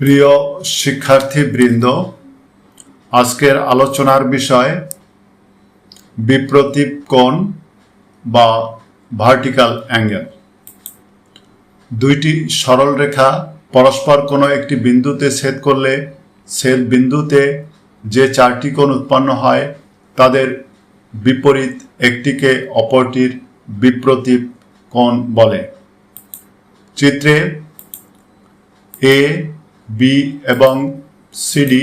প্রিয় শিক্ষার্থীবৃন্দ, আজকের আলোচনার বিষয় বিপ্রতীপ কোণ বা ভার্টিক্যাল অ্যাঙ্গেল দুইটি সরল রেখা পরস্পর কোনো একটি বিন্দুতে ছেদ করলে ছেদ বিন্দুতে যে চারটি কোণ উৎপন্ন হয়, তাদের বিপরীত একটিকে অপরটির বিপ্রতীপ কোণ বলে। চিত্রে এ বি এবং সিডি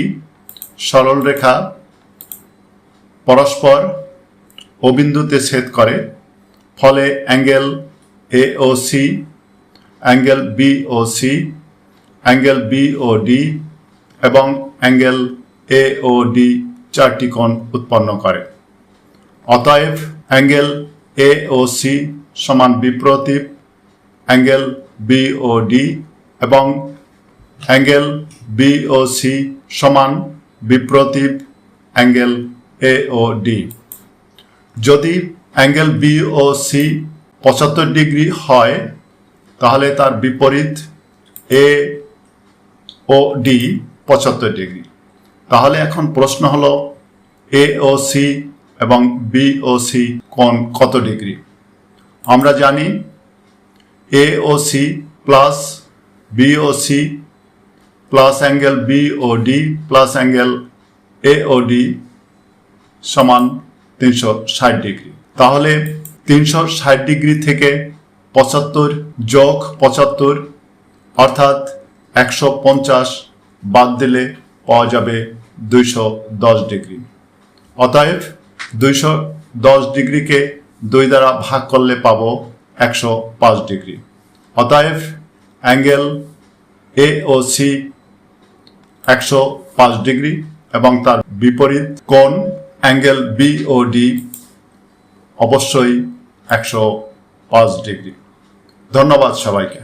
সরল রেখা পরস্পর অবিন্দুতে ছেদ করে, ফলে angle A O C angle B O C angle B O D এবং অ্যাঙ্গেল এ ও ডি চারটি কোণ উৎপন্ন করে। অতএব অ্যাঙ্গেল এ ও সি সমান বিপ্রতীপ, অ্যাঙ্গেল বি ও ডি এবং অ্যাঙ্গেল বি ও সি সমান বিপ্রতীপ অ্যাঙ্গেল এ ও ডি। যদি অ্যাঙ্গেল বি ও সি পঁচাত্তর ডিগ্রি হয়, তাহলে তার বিপরীত এ ও ডি পঁচাত্তর ডিগ্রি। তাহলে এখন প্রশ্ন হলো, এ ও সি এবং বি ও সি কোণ কত ডিগ্রি? আমরা জানি A O C plus B O C plus angle B O D plus angle A O D সমান তিনশো ষাট ডিগ্রি তাহলে তিনশো ষাট ডিগ্রি থেকে পঁচাত্তর যোগ পঁচাত্তর, অর্থাৎ একশো পঞ্চাশ বাদ দিলে পাওয়া যাবে দুইশো দশ ডিগ্রি অতএব দুইশো দশ ডিগ্রিকে দুই দ্বারা ভাগ করলে পাবো একশো পাঁচ ডিগ্রি অতএব অ্যাঙ্গেল এ ও সি একশো পাঁচ ডিগ্রি এবং তার বিপরীত কোণ অ্যাঙ্গেল বি ও ডি অবশ্যই একশো পাঁচ ডিগ্রি। ধন্যবাদ সবাইকে।